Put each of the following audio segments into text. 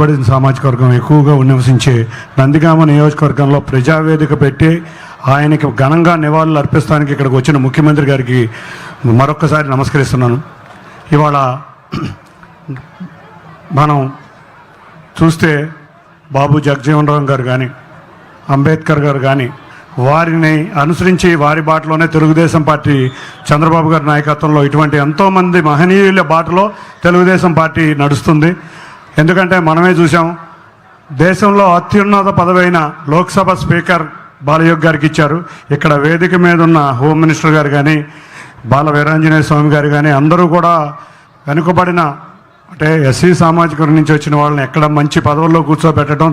బడిన సామాజిక వర్గం ఎక్కువగా నివసించే నందిగామ నియోజకవర్గంలో ప్రజావేదిక పెట్టి ఆయనకి ఘనంగా నివాళులు అర్పిస్తానికి ఇక్కడికి వచ్చిన ముఖ్యమంత్రి గారికి మరొక్కసారి నమస్కరిస్తున్నాను. ఇవాళ మనం చూస్తే బాబు జగజీవన్ రామ్ గారు కానీ అంబేద్కర్ గారు కానీ వారిని అనుసరించి వారి బాటలోనే తెలుగుదేశం పార్టీ చంద్రబాబు గారి నాయకత్వంలో ఇటువంటి ఎంతోమంది మహనీయుల బాటలో తెలుగుదేశం పార్టీ నడుస్తుంది. ఎందుకంటే మనమే చూసాం దేశంలో అత్యున్నత పదవైన లోక్సభ స్పీకర్ బాలయోగ్ గారికి ఇచ్చారు. ఇక్కడ వేదిక మీద ఉన్న హోమ్ మినిస్టర్ గారు కానీ బాల వీరాంజనేయ స్వామి గారు కానీ అందరూ కూడా వెనుకబడిన అంటే ఎస్సీ సామాజిక నుంచి వచ్చిన వాళ్ళని ఎక్కడ మంచి పదవుల్లో కూర్చోబెట్టడం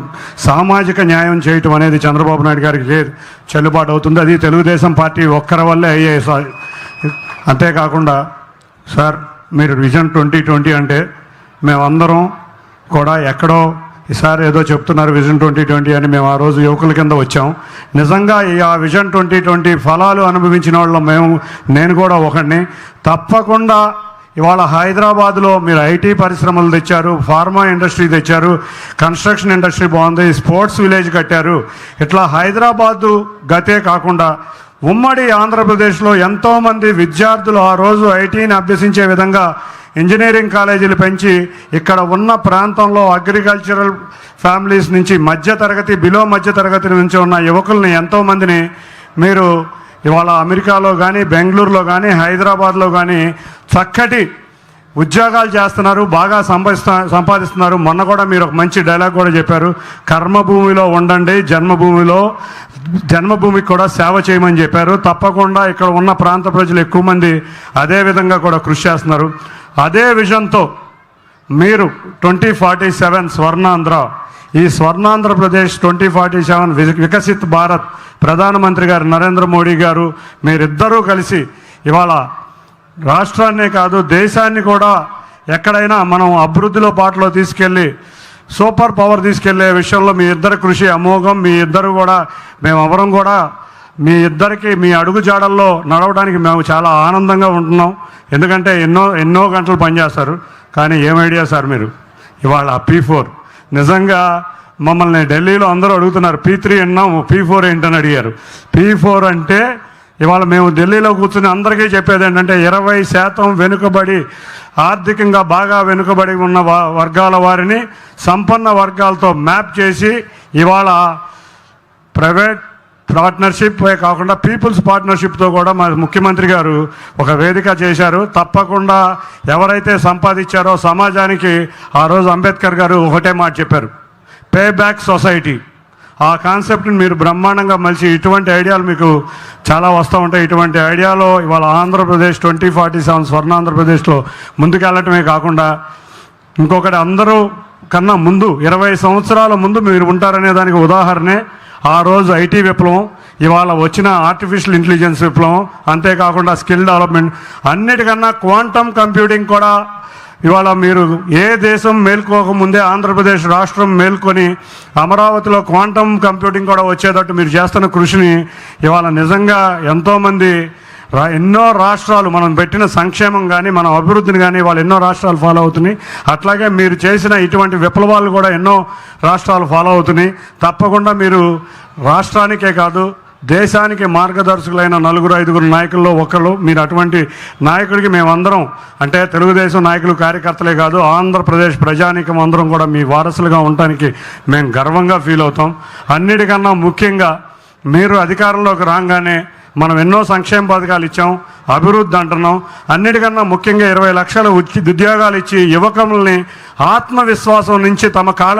సామాజిక న్యాయం చేయటం అనేది చంద్రబాబు నాయుడు గారికి లేదు చెల్లుబాటు అవుతుంది. అది తెలుగుదేశం పార్టీ ఒక్కరి వల్లే అయ్యే అంతేకాకుండా సార్ మీరు విజన్ ట్వంటీ ట్వంటీ అంటే మేమందరం కూడా ఎక్కడో ఈసారి ఏదో చెప్తున్నారు విజన్ ట్వంటీ ట్వంటీ అని మేము ఆ రోజు యువకుల కింద వచ్చాం. నిజంగా ఈ ఆ విజన్ ట్వంటీ ట్వంటీ ఫలాలు అనుభవించిన వాళ్ళం మేము నేను కూడా ఒకడిని. తప్పకుండా ఇవాళ హైదరాబాద్లో మీరు ఐటీ పరిశ్రమలు తెచ్చారు ఫార్మా ఇండస్ట్రీ తెచ్చారు కన్స్ట్రక్షన్ ఇండస్ట్రీ బాగుంది స్పోర్ట్స్ విలేజ్ కట్టారు. ఇట్లా హైదరాబాదు గతే కాకుండా ఉమ్మడి ఆంధ్రప్రదేశ్లో ఎంతోమంది విద్యార్థులు ఆ రోజు ఐటీని అభ్యసించే విధంగా ఇంజనీరింగ్ కాలేజీలు పెంచి ఇక్కడ ఉన్న ప్రాంతంలో అగ్రికల్చరల్ ఫ్యామిలీస్ నుంచి మధ్య తరగతి బిలో మధ్య తరగతి నుంచి ఉన్న యువకుల్ని ఎంతోమందిని మీరు ఇవాళ అమెరికాలో కానీ బెంగళూరులో కానీ హైదరాబాద్లో కానీ చక్కటి ఉద్యోగాలు చేస్తున్నారు బాగా సంపాదిస్తా సంపాదిస్తున్నారు. మొన్న కూడా మీరు ఒక మంచి డైలాగ్ కూడా చెప్పారు. కర్మభూమిలో ఉండండి జన్మభూమిలో జన్మభూమికి కూడా సేవ చేయమని చెప్పారు. తప్పకుండా ఇక్కడ ఉన్న ప్రాంత ప్రజలు ఎక్కువ మంది అదే విధంగా కూడా కృషి చేస్తున్నారు. అదే విజన్తో మీరు ట్వంటీ ఫార్టీ సెవెన్ స్వర్ణాంధ్ర ఈ Swarnandhra Pradesh twenty forty seven Viksit Bharat ప్రధానమంత్రి గారు నరేంద్ర మోడీ గారు మీరిద్దరూ కలిసి ఇవాళ రాష్ట్రాన్నే కాదు దేశాన్ని కూడా ఎక్కడైనా మనం అభివృద్ధిలో పాటలో తీసుకెళ్ళి సూపర్ పవర్ తీసుకెళ్ళే విషయంలో మీ ఇద్దరు కృషి అమోఘం. మీ ఇద్దరు కూడా మేము అవరం కూడా మీ ఇద్దరికి మీ అడుగు జాడల్లో నడవడానికి మేము చాలా ఆనందంగా ఉంటున్నాం. ఎందుకంటే ఎన్నో ఎన్నో గంటలు పనిచేస్తారు. కానీ ఏం ఐడియా సార్ మీరు? ఇవాళ పీ ఫోర్. నిజంగా మమ్మల్ని ఢిల్లీలో అందరూ అడుగుతున్నారు పీ త్రీ అన్నాం పీ ఫోర్ ఏంటని అడిగారు. పీ ఫోర్ అంటే ఇవాళ మేము ఢిల్లీలో కూర్చుని అందరికీ చెప్పేది ఏంటంటే ఇరవై శాతం వెనుకబడి ఆర్థికంగా బాగా వెనుకబడి ఉన్న వర్గాల వారిని సంపన్న వర్గాలతో మ్యాప్ చేసి ఇవాళ ప్రైవేట్ పార్ట్నర్షిప్ కాకుండా పీపుల్స్ పార్ట్నర్షిప్తో కూడా మా ముఖ్యమంత్రి గారు ఒక వేదిక చేశారు. తప్పకుండా ఎవరైతే సంపాదించారో సమాజానికి ఆ రోజు అంబేద్కర్ గారు ఒకటే మాట చెప్పారు. పే బ్యాక్ సొసైటీ ఆ కాన్సెప్ట్ని మీరు బ్రహ్మాండంగా మలిచి ఇటువంటి ఐడియాలు మీకు చాలా వస్తూ ఉంటాయి. ఇటువంటి ఐడియాలో ఇవాళ Andhra Pradesh twenty forty seven Swarna ఆంధ్రప్రదేశ్లో ముందుకెళ్ళటమే కాకుండా ఇంకొకటి అందరూ కన్నా ముందు ఇరవై సంవత్సరాల ముందు మీరు ఉంటారనే దానికి ఉదాహరణే ఆ రోజు ఐటీ విప్లవం ఇవాళ వచ్చిన ఆర్టిఫిషియల్ ఇంటెలిజెన్స్ విప్లవం అంతేకాకుండా స్కిల్ డెవలప్మెంట్ అన్నిటికన్నా క్వాంటమ్ కంప్యూటింగ్ కూడా ఇవాళ మీరు ఏ దేశం మేల్కోకముందే ఆంధ్రప్రదేశ్ రాష్ట్రం మేల్కొని అమరావతిలో క్వాంటమ్ కంప్యూటింగ్ కూడా వచ్చేటట్టు మీరు చేస్తున్న కృషిని ఇవాళ నిజంగా ఎంతోమంది రా ఎన్నో రాష్ట్రాలు మనం పెట్టిన సంక్షేమం కానీ మన అభివృద్ధిని కానీ వాళ్ళు ఎన్నో రాష్ట్రాలు ఫాలో అవుతున్నాయి. అట్లాగే మీరు చేసిన ఇటువంటి విప్లవాలు కూడా ఎన్నో రాష్ట్రాలు ఫాలో అవుతున్నాయి. తప్పకుండా మీరు రాష్ట్రానికే కాదు దేశానికి మార్గదర్శకులైన నలుగురు ఐదుగురు నాయకుల్లో ఒకళ్ళు. మీరు అటువంటి నాయకుడికి మేమందరం అంటే తెలుగుదేశం నాయకులు కార్యకర్తలే కాదు ఆంధ్రప్రదేశ్ ప్రజానీకం అందరం కూడా మీ వారసులుగా ఉండటానికి మేము గర్వంగా ఫీల్ అవుతాం. అన్నిటికన్నా ముఖ్యంగా మీరు అధికారంలోకి రాగానే మనం ఎన్నో సంక్షేమ పథకాలు ఇచ్చాం అభివృద్ధి అంటున్నాం. అన్నిటికన్నా ముఖ్యంగా ఇరవై లక్షల ఉద్యోగాలు ఇచ్చి యువకుల్ని ఆత్మవిశ్వాసం నుంచి తమ కాళ్ళ